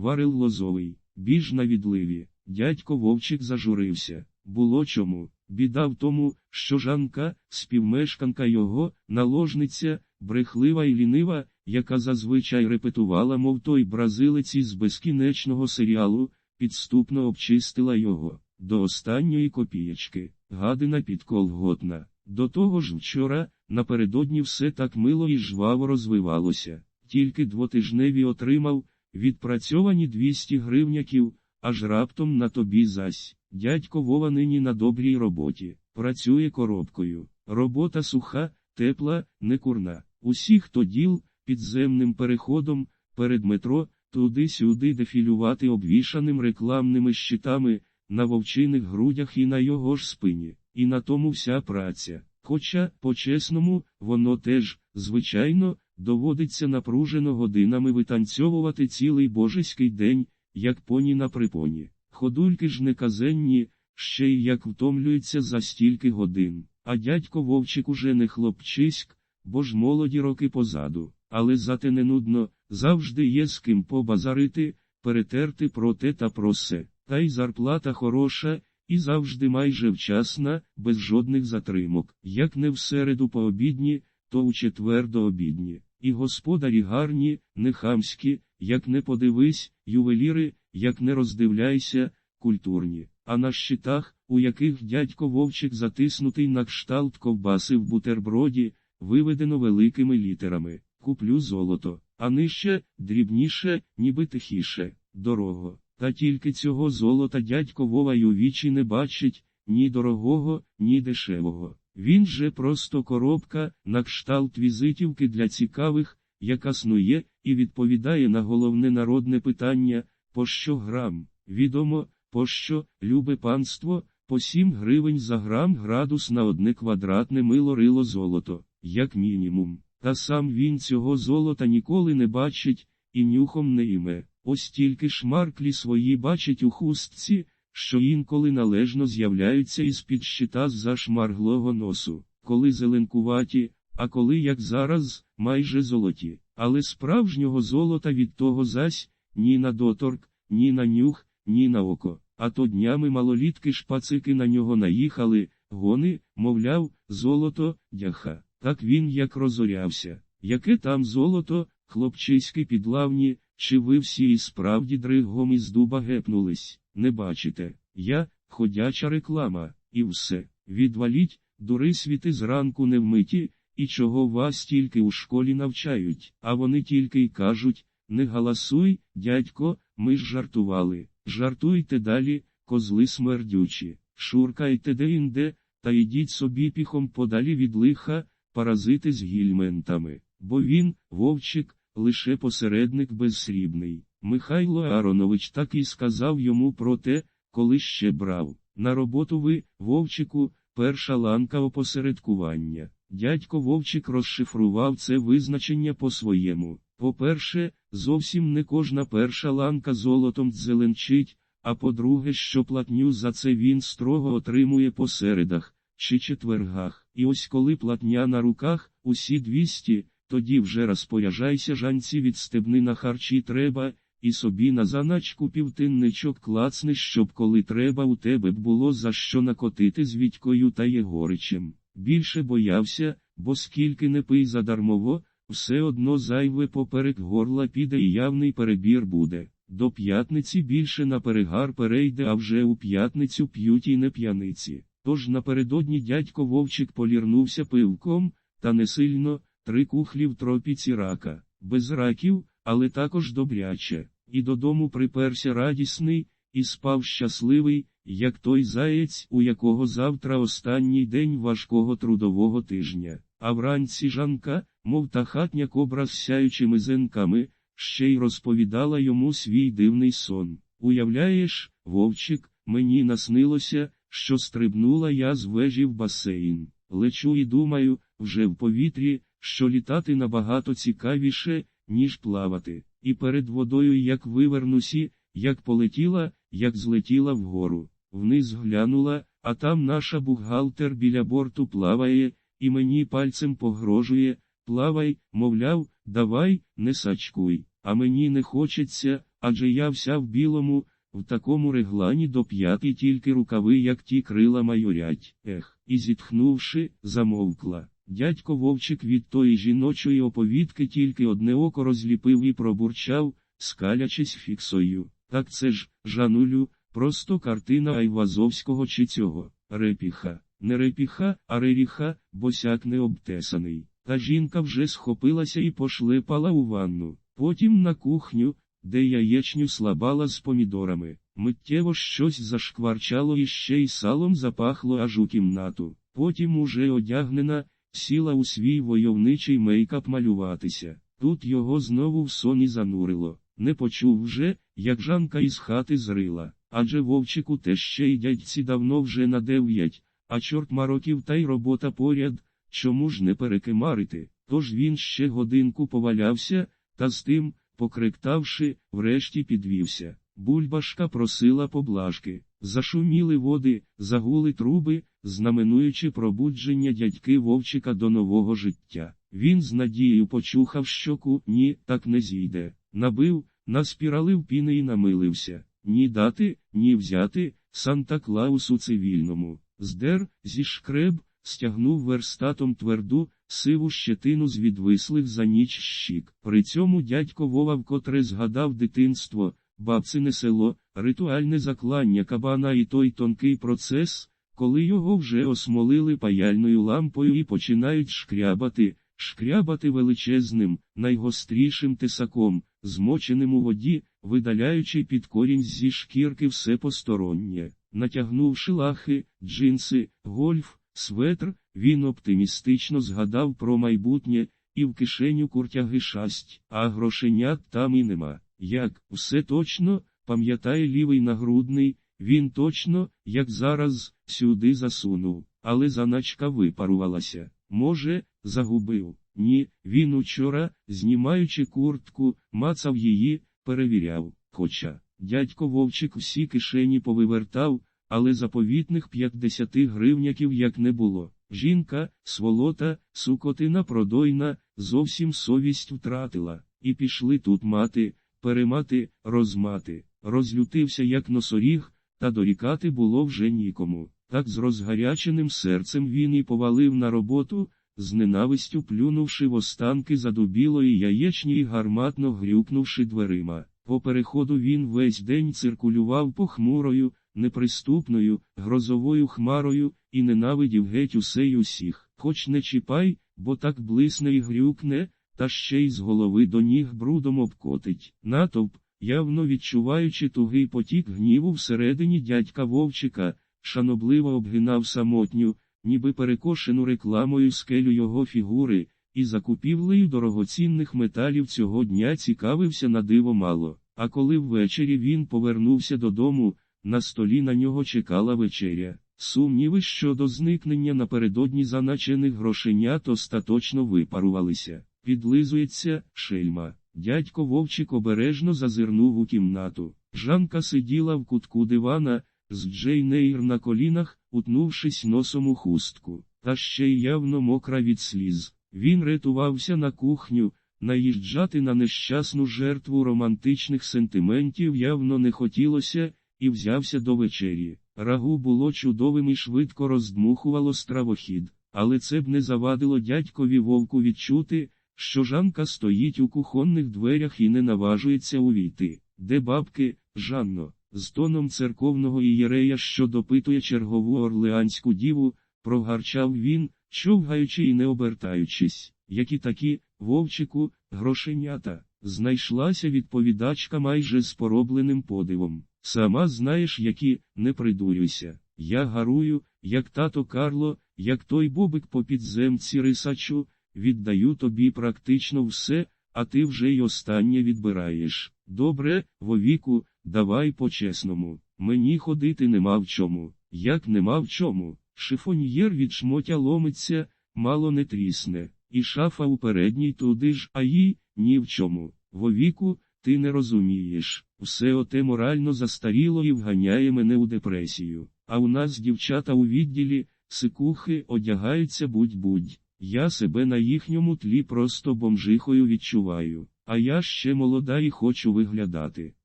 варил лозовий, біж на відливі. Дядько вовчик зажурився. Було чому. Біда в тому, що Жанка, співмешканка його, наложниця, брехлива і лінива, яка зазвичай репетувала, мов той бразилець із безкінечного серіалу, підступно обчистила його до останньої копієчки, гадина підколготна. До того ж вчора, напередодні все так мило і жваво розвивалося, тільки двотижневі отримав, відпрацьовані 200 гривняків, аж раптом на тобі зась. Дядько Вова нині на добрій роботі, працює коробкою. Робота суха, тепла, не курна. Усі, хто діл, підземним переходом, перед метро, туди-сюди дефілювати обвішаним рекламними щитами, на вовчиних грудях і на його ж спині, і на тому вся праця. Хоча, по-чесному, воно теж, звичайно, доводиться напружено годинами витанцьовувати цілий божеський день, як поні на припоні. Ходульки ж не казенні, ще й як втомлюються за стільки годин. А дядько Вовчик уже не хлопчиськ, бо ж молоді роки позаду, але зате не нудно, завжди є з ким побазарити, перетерти про те та про се. Та й зарплата хороша, і завжди майже вчасна, без жодних затримок. Як не в середу по обідні, то у четвер до обідні. І господарі гарні, не хамські, як не подивись, ювеліри, як не роздивляйся, культурні. А на щитах, у яких дядько вовчик затиснутий на кшталт ковбаси в бутерброді, виведено великими літерами Куплю золото, а нижче, дрібніше, ніби тихіше, дорого. Та тільки цього золота дядько Вова й у вічі не бачить, ні дорогого, ні дешевого. Він же просто коробка, на кшталт візитівки для цікавих, яка снує, і відповідає на головне народне питання, пощо грам, відомо, пощо, любе панство, по 7 гривень за грам градус на одне квадратне мило рило золото, як мінімум. Та сам він цього золота ніколи не бачить, і нюхом не іме. Ось тільки шмарклі свої бачить у хустці, що інколи належно з'являються із під щита з зашмарглого носу, коли зеленкуваті, а коли, як зараз, майже золоті. Але справжнього золота від того зась ні на доторк, ні на нюх, ні на око. А то днями малолітки шпацики на нього наїхали, гони, мовляв, золото, дяха. Так він як розорявся. Яке там золото, хлопчиськи підлавні, чи ви всі і справді дригом із дуба гепнулись, не бачите? Я, ходяча реклама, і все. Відваліть, дури світи зранку не вмиті, і чого вас тільки у школі навчають, а вони тільки й кажуть не галасуй, дядько, ми ж жартували. Жартуйте далі, козли смердючі, шуркайте де-інде, та йдіть собі піхом подалі від лиха, паразити з гільментами, бо він, вовчик, лише посередник безсрібний. Михайло Аронович так і сказав йому про те, коли ще брав. На роботу ви, вовчику, перша ланка опосередкування. Дядько Вовчик розшифрував це визначення по-своєму. По-перше, зовсім не кожна перша ланка золотом зеленчить, а по-друге, що платню за це він строго отримує по середах чи четвергах. І ось коли платня на руках, усі 200, тоді вже розпоряджайся жанці відстебни на харчі треба, і собі на заначку півтинничок клацни, щоб коли треба у тебе було за що накотити з Вітькою та Єгоричем. Більше боявся, бо скільки не пий задармово, все одно зайве поперек горла піде і явний перебір буде. До п'ятниці більше на перегар перейде, а вже у п'ятницю п'ють і не п'яниці. Тож напередодні дядько вовчик полірнувся пивком, та не сильно, три кухлі в тропіці рака, без раків, але також добряче, і додому приперся радісний, і спав щасливий, як той заєць, у якого завтра останній день важкого трудового тижня. А вранці Жанка, мов та хатня кобра з сяючими зенками, ще й розповідала йому свій дивний сон. Уявляєш, вовчик, мені наснилося, що стрибнула я з вежі в басейн. Лечу і думаю, вже в повітрі, що літати набагато цікавіше, ніж плавати. І перед водою як вивернусі, як полетіла, як злетіла вгору. Вниз глянула, а там наша бухгалтер біля борту плаває, і мені пальцем погрожує, плавай, мовляв, давай, не сачкуй. А мені не хочеться, адже я вся в білому, в такому реглані до п'яти тільки рукави, як ті крила майорять. Ех, і зітхнувши, замовкла. Дядько вовчик від тої жіночої оповідки тільки одне око розліпив і пробурчав, скалячись фіксою. Так це ж, Жанулю, просто картина Айвазовського чи цього, репіха. Не репіха, а реріха, босяк не обтесаний. Та жінка вже схопилася і пошлепала у ванну. Потім на кухню, де яєчню слабала з помідорами. Миттєво щось зашкварчало і ще й салом запахло аж у кімнату. Потім уже одягнена, сіла у свій войовничий мейкап малюватися. Тут його знову в соні занурило. Не почув вже, як Жанка із хати зрила. Адже вовчику те ще й дядьці давно вже на дев'ять, а чорт мароків та й робота поряд, чому ж не перекимарити? Тож він ще годинку повалявся, та з тим, покриктавши, врешті підвівся. Бульбашка просила поблажки. Зашуміли води, загули труби, знаменуючи пробудження дядьки вовчика до нового життя. Він з надією почухав щоку, ні, так не зійде. Набив, наспіралив піни і намилився. Ні дати, ні взяти, Санта Клаусу цивільному. Здер, зішкреб, стягнув верстатом тверду, сиву щетину з відвислих за ніч щік. При цьому дядько Вова вкотре згадав дитинство, бабцине село, ритуальне заклання кабана і той тонкий процес, коли його вже осмолили паяльною лампою і починають шкрябати, шкрябати величезним, найгострішим тесаком, змоченим у воді, видаляючи під корінь зі шкірки все постороннє. Натягнувши лахи, джинси, гольф, светр, він оптимістично згадав про майбутнє, і в кишеню куртяги шасть, а грошенят там і нема. Як, все точно, пам'ятає лівий нагрудний, він точно, як зараз, сюди засунув, але заначка випарувалася. Може, загубив. Ні, він учора, знімаючи куртку, мацав її, перевіряв. Хоча, дядько вовчик всі кишені повивертав, але заповітних 50 гривняків як не було. Жінка, сволота, сукотина продойна, зовсім совість втратила, і пішли тут мати, перемати, розмати. Розлютився, як носоріг, та дорікати було вже нікому. Так з розгаряченим серцем він і повалив на роботу, з ненавистю плюнувши в останки задубілої яєчні і гарматно грюкнувши дверима. По переходу він весь день циркулював похмурою, неприступною, грозовою хмарою, і ненавидів геть усе й усіх. Хоч не чіпай, бо так блисне і грюкне, та ще й з голови до ніг брудом обкотить. Натовп, явно відчуваючи тугий потік гніву всередині дядька Вовчика, шанобливо обгинав самотню, ніби перекошену рекламою скелю його фігури, і закупівлею дорогоцінних металів цього дня цікавився на диво мало. А коли ввечері він повернувся додому, на столі на нього чекала вечеря. Сумніви щодо зникнення напередодні заначених грошенят остаточно випарувалися. Підлизується, шельма. Дядько Вовчик обережно зазирнув у кімнату. Жанка сиділа в кутку дивана, з Джейнейр на колінах, утнувшись носом у хустку, та ще й явно мокра від сліз. Він рятувався на кухню, наїжджати на нещасну жертву романтичних сентиментів явно не хотілося, і взявся до вечері. Рагу було чудовим і швидко роздмухувало стравохід, але це б не завадило дядькові вовку відчути, що Жанка стоїть у кухонних дверях і не наважується увійти. Де бабки, Жанно, з тоном церковного ієрея, що допитує чергову орлеанську діву, прогарчав він, човгаючи і не обертаючись, які такі, вовчику, грошенята. Знайшлася відповідачка майже з поробленим подивом. Сама знаєш, які, не придурюйся. Я гарую, як тато Карло, як той бобик по підземці рисачу, віддаю тобі практично все, а ти вже й останнє відбираєш. Добре, вовіку, давай по-чесному. Мені ходити нема в чому. Як нема в чому. Шифоньєр від шмотя ломиться, мало не трісне, і шафа у передній туди ж, а їй ні в чому. Вовіку, ти не розумієш, все оте морально застаріло і вганяє мене у депресію. А у нас дівчата у відділі, сикухи одягаються будь-будь. Я себе на їхньому тлі просто бомжихою відчуваю, а я ще молода і хочу виглядати.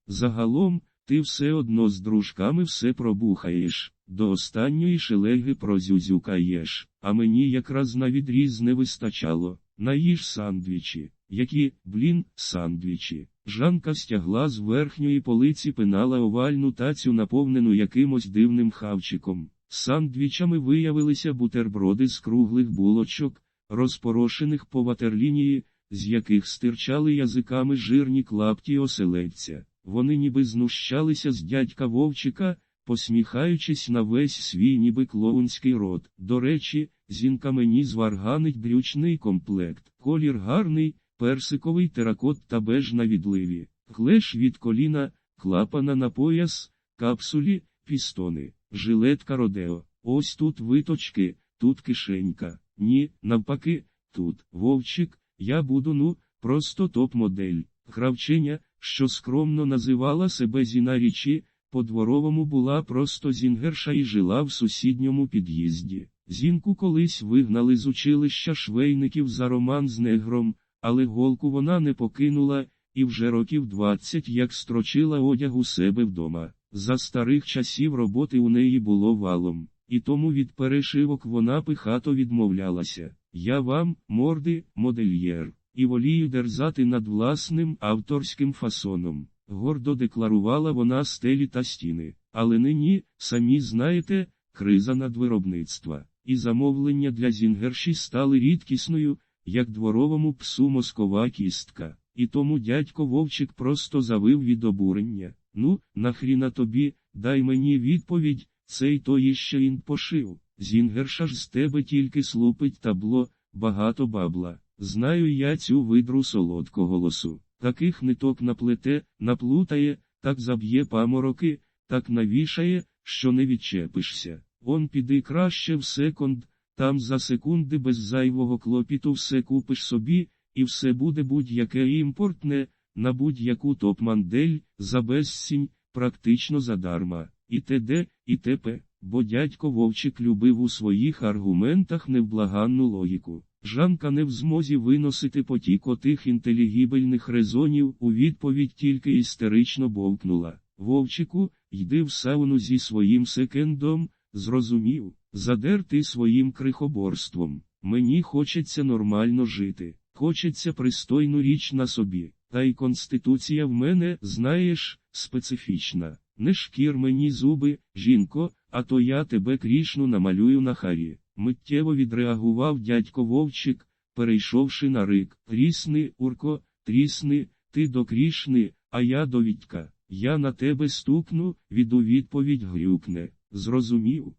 Загалом, ти все одно з дружками все пробухаєш, до останньої шелеги прозюзюкаєш, а мені якраз на відріз не вистачало. Наїж сандвічі. Які, блін, сандвічі. Жанка стягла з верхньої полиці пенала овальну тацю, наповнену якимось дивним хавчиком. Сандвічами виявилися бутерброди з круглих булочок, розпорошених по ватерлінії, з яких стирчали язиками жирні клапті оселедця. Вони ніби знущалися з дядька Вовчика, посміхаючись на весь свій ніби клоунський рот. До речі, зінка мені зварганить брючний комплект. Колір гарний, персиковий теракот та беж на відливі. Клеш від коліна, клапана на пояс, капсулі, пістони, жилетка Родео. Ось тут виточки, тут кишенька. Ні, навпаки, тут вовчик, я буду ну, просто топ-модель. Кравчиня, що скромно називала себе Зінарічі, по-дворовому була просто зінгерша і жила в сусідньому під'їзді. Зінку колись вигнали з училища швейників за роман з негром, але голку вона не покинула, і вже років двадцять як строчила одяг у себе вдома. За старих часів роботи у неї було валом, і тому від перешивок вона пихато відмовлялася. Я вам, морди, модельєр, і волію дерзати над власним авторським фасоном. Гордо декларувала вона стелі та стіни. Але нині, самі знаєте, криза надвиробництва, і замовлення для зінгерші стали рідкісною, як дворовому псу москова кістка. І тому дядько Вовчик просто завив від обурення. Ну, нахріна тобі, дай мені відповідь, цей то іще він пошив. Зінгерша ж з тебе тільки слупить табло, багато бабла. Знаю я цю видру солодкого голосу. Таких ниток наплете, наплутає, так заб'є памороки, так навішає, що не відчепишся. Он піди краще в секунд, там за секунди без зайвого клопіту все купиш собі, і все буде будь-яке імпортне, на будь-яку топ-мандель, за безсінь, практично задарма. І т.д., і т.п., бо дядько Вовчик любив у своїх аргументах невблаганну логіку. Жанка не в змозі виносити потік отих інтелігібельних резонів, у відповідь тільки істерично бовкнула. Вовчику, йди в сауну зі своїм секендом, зрозумів, задерти своїм крихоборством. Мені хочеться нормально жити, хочеться пристойну річ на собі. Та й конституція в мене, знаєш, специфічна. Не шкір мені зуби, жінко, а то я тебе крішну намалюю на харі. Миттєво відреагував дядько Вовчик, перейшовши на рик. Трісни, урко, трісни, ти до крішни, а я до Вітька. Я на тебе стукну, від у відповідь грюкне. Зрозумів,